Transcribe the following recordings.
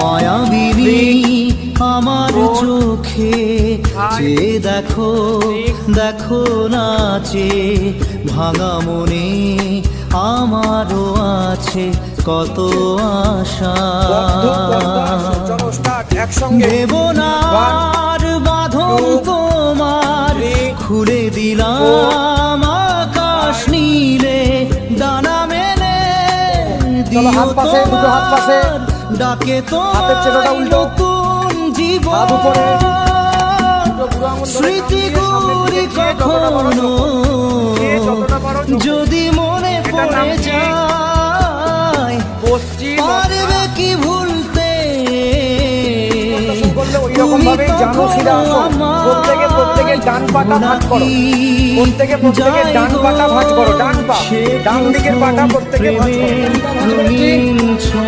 মায়াবিনী আমার চোখে চেয়ে দেখো দেখো নাচে ভাঙা মনে আমারও আছে কত আশা দেবনার বাঁধন তোমার খুলে দিলাম আকাশ নীলে ডানা মেলে দিও। তোমার ডাকে তো হাতের চেটোটা উল্টো। নতুন জীবন স্মৃতি উপরে। স্মৃতিগুলি পারো কখনো যদি মো যদি শুরু ওই রকম ভাবেই জানো সিধা প্রত্যেকে প্রত্যেকে ডান পাটা ভাঁজ করো। প্রত্যেকে প্রত্যেকে ডান পাটা ভাঁজ করো ডান পা। ডান দিকের পাটা প্রত্যেকে ভাঁজ করো।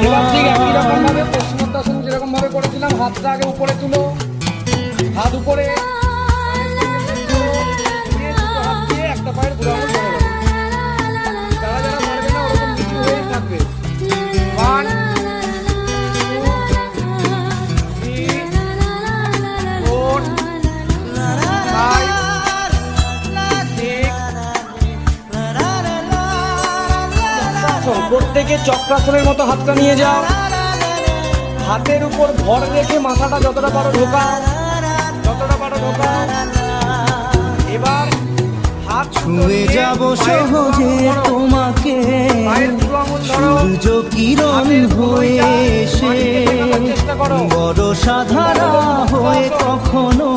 এবার ঠিক একই রকম ভাবে পশ্চিমোত্তাসন যেরকম ভাবে করেছিলাম হাতটা আগে উপরে তুলো। হাত উপরে। সিক্স প্রত্যেকে চক্রাসনের মতো হাতটা নিয়ে যাও। হাতের উপর ভর রেখে মাথাটা যতটা পারো ঢোকাও। যতটা পারো ঢোকাও। এবার হাত ছুঁয়ে যাব সহজে তোমাকে। সূর্য কিরণ হয়ে এসে বড় সাধারা হয়ে কখনো